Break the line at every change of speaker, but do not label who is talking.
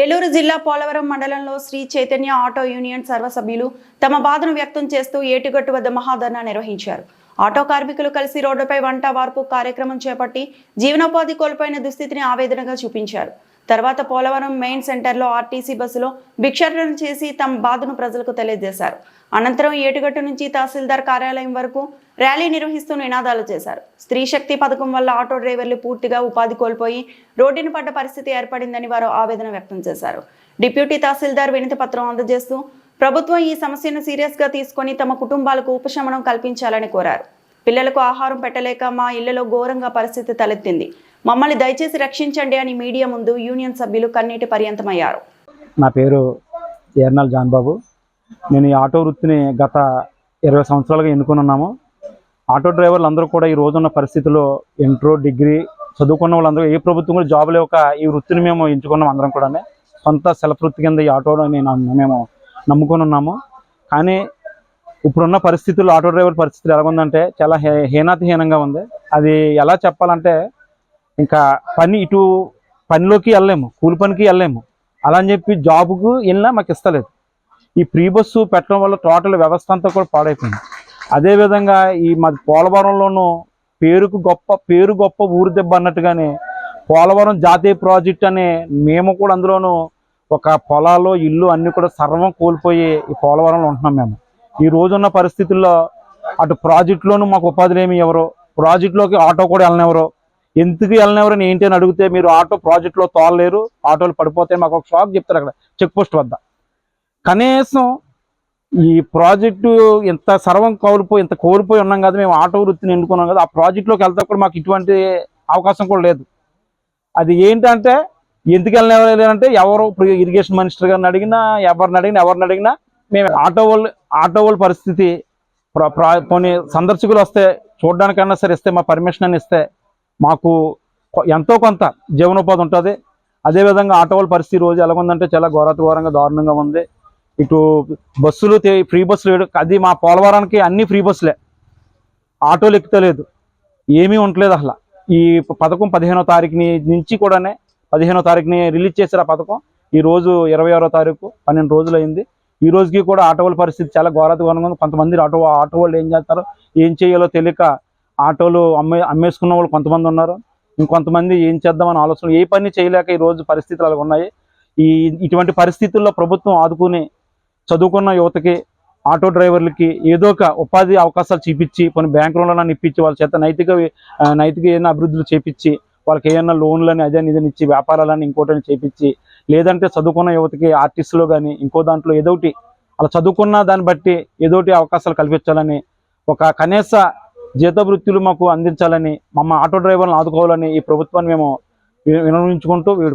ఏలూరు జిల్లా పోలవరం మండలంలో Shri Chaitanya auto union సర్వసభ్యులు తమ బాధను వ్యక్తం చేస్తూ ఏటుగట్టు వద్ద మహాధర్నా నిర్వహించారు. ఆటో కార్మికులు కలిసి రోడ్డుపై వంట వార్పు కార్యక్రమం చేపట్టి జీవనోపాధి కోల్పోయిన దుస్థితిని ఆవేదనగా చూపించారు. తర్వాత పోలవరం మెయిన్ సెంటర్లో ఆర్టీసీ బస్సులో భిక్షాటన చేసి తమ బాధను ప్రజలకు తెలియజేశారు. అనంతరం ఏటుగట్టు నుంచి తహసీల్దార్ కార్యాలయం వరకు ర్యాలీ నిర్వహిస్తూ నినాదాలు చేశారు. స్త్రీ శక్తి పథకం వల్ల ఆటో డ్రైవర్లు పూర్తిగా ఉపాధి కోల్పోయి రోడ్డున పడ్డ పరిస్థితి ఏర్పడిందని వారు ఆవేదన వ్యక్తం చేశారు. డిప్యూటీ తహసీల్దార్ వినతి పత్రం అందజేస్తూ ప్రభుత్వం ఈ సమస్యను సీరియస్గా తీసుకొని తమ కుటుంబాలకు ఉపశమనం కల్పించాలని కోరారు. పిల్లలకు ఆహారం పెట్టలేక మా ఇళ్ళలో ఘోరంగా పరిస్థితి తలెత్తింది. మమ్మల్ని దయచేసి రక్షించండి అని మీడియా ముందు యూనియన్ సభ్యులు కన్నీటి పర్యంతమయ్యారు.
నా పేరు ఎర్నాల్ జాన్బాబు. నేను ఈ ఆటో వృత్తిని గత ఇరవై సంవత్సరాలుగా ఎన్నుకుని ఉన్నాము. ఆటో డ్రైవర్లు అందరూ కూడా ఈ రోజున్న పరిస్థితిలో ఇంట్రో డిగ్రీ చదువుకున్న వాళ్ళందరూ ఏ ప్రభుత్వం కూడా జాబ్ లేక ఈ వృత్తిని మేము ఎంచుకున్నాం అందరం కూడా సొంత సెల్ఫ్ వృత్తి కింద ఈ ఆటోలో నేను మేము నమ్ముకొని ఉన్నాము. కానీ ఇప్పుడున్న పరిస్థితుల్లో ఆటో డ్రైవర్ పరిస్థితులు ఎలా ఉందంటే చాలా హే హీనాతిహీనంగా ఉంది. అది ఎలా చెప్పాలంటే ఇంకా పని ఇటు పనిలోకి వెళ్ళలేము కూలి పనికి వెళ్ళలేము. అలా అని చెప్పి జాబ్కు వెళ్ళినా మాకు ఇస్తలేదు. ఈ ప్రీ బస్సు పెట్టడం వల్ల టోటల్ వ్యవస్థ అంతా కూడా పాడైపోయింది. అదేవిధంగా ఈ మా పోలవరంలోనూ పేరుకు గొప్ప పేరు గొప్ప ఊరు దెబ్బ అన్నట్టుగానే పోలవరం జాతీయ ప్రాజెక్ట్ అనే మేము కూడా అందులోనూ ఒక పొలాలు ఇల్లు అన్నీ కూడా సర్వం కోల్పోయి ఈ పోలవరంలో ఉంటున్నాం మేము. ఈ రోజున్న పరిస్థితుల్లో అటు ప్రాజెక్టులోనూ మాకు ఉపాధులు ఏమి ఎవరు? ప్రాజెక్టులోకి ఆటో కూడా వెళ్ళనివ్వరు. ఎందుకు వెళ్ళనివ్వరని ఏంటి అని అడిగితే మీరు ఆటో ప్రాజెక్టులో తోలలేరు ఆటోలు పడిపోతే మాకు ఒక షాక్ చెప్తారు అక్కడ చెక్ పోస్ట్ వద్ద. కనీసం ఈ ప్రాజెక్టు ఇంత సర్వం కోల్పోయి ఇంత కోల్పోయి ఉన్నాం కదా మేము ఆటో వృత్తిని ఎన్నుకున్నాం కదా ఆ ప్రాజెక్టులోకి వెళ్తా కూడా మాకు ఇటువంటి అవకాశం కూడా లేదు. అది ఏంటంటే ఎందుకు వెళ్ళలేదంటే ఎవరు ఇప్పుడు ఇరిగేషన్ మినిస్టర్ గారిని అడిగినా ఎవరిని అడిగినా ఎవరిని అడిగినా మేము ఆటో వాళ్ళు ఆటో వాళ్ళ పరిస్థితి ప్ర- కొన్ని సందర్శకులు వస్తే చూడడానికన్నా సరే ఇస్తే మా పర్మిషన్ అని ఇస్తే మాకు కొ- ఎంతో కొంత జీవనోపాధి ఉంటుంది. అదేవిధంగా ఆటో వాళ్ళ పరిస్థితి రోజు ఎలా ఉందంటే చాలా ఘోరాతి ఘోరంగా దారుణంగా ఉంది. ఇటు బస్సులు ఫ్రీ బస్సులు అది మా పోలవరానికి అన్ని ఫ్రీ బస్సులే. ఆటోలు ఎక్కుతలేదు. ఏమీ ఉండలేదు అసలు. ఈ పథకం పదిహేనో తారీఖుని నుంచి కూడానే పదిహేనో తారీఖుని రిలీజ్ చేశారు ఆ పథకం. ఈ రోజు ఇరవై ఆరో తారీఖు పన్నెండు రోజులు అయింది ఈ రోజుకి కూడా ఆటో వాళ్ళ పరిస్థితి చాలా ఘోరాతి ఘోరంగా ఉంది. కొంతమంది ఆటో ఆటో వాళ్ళు ఏం చేస్తారో ఏం చేయాలో తెలియక ఆటోలు అమ్మే అమ్మేసుకున్న వాళ్ళు కొంతమంది ఉన్నారు. ఇంకొంతమంది ఏం చేద్దామని ఆలోచన ఏ పని చేయలేక ఈ రోజు పరిస్థితులు అలాగ ఉన్నాయి. ఈ ఇటువంటి పరిస్థితుల్లో ప్రభుత్వం ఆదుకుని చదువుకున్న యువతకి ఆటో డ్రైవర్లకి ఏదో ఒక ఉపాధి అవకాశాలు చూపించి కొన్ని బ్యాంక్ లోన్లను ఇప్పించి వాళ్ళ చేత నైతిక నైతిక ఏదైనా అభివృద్ధులు చేపించి వాళ్ళకి ఏదైనా లోన్లని అదే ఇదని ఇచ్చి వ్యాపారాలని ఇంకోటని చేపించి లేదంటే చదువుకున్న యువతకి ఆర్టిస్టులో కానీ ఇంకో దాంట్లో ఏదో ఒకటి అలా చదువుకున్న దాన్ని బట్టి ఏదోటి అవకాశాలు కల్పించాలని ఒక కనీస జీతవృత్తులు మాకు అందించాలని మమ్మ ఆటో డ్రైవర్లను ఆదుకోవాలని ఈ ప్రభుత్వాన్ని మేము వినియోగించుకుంటూ వీడు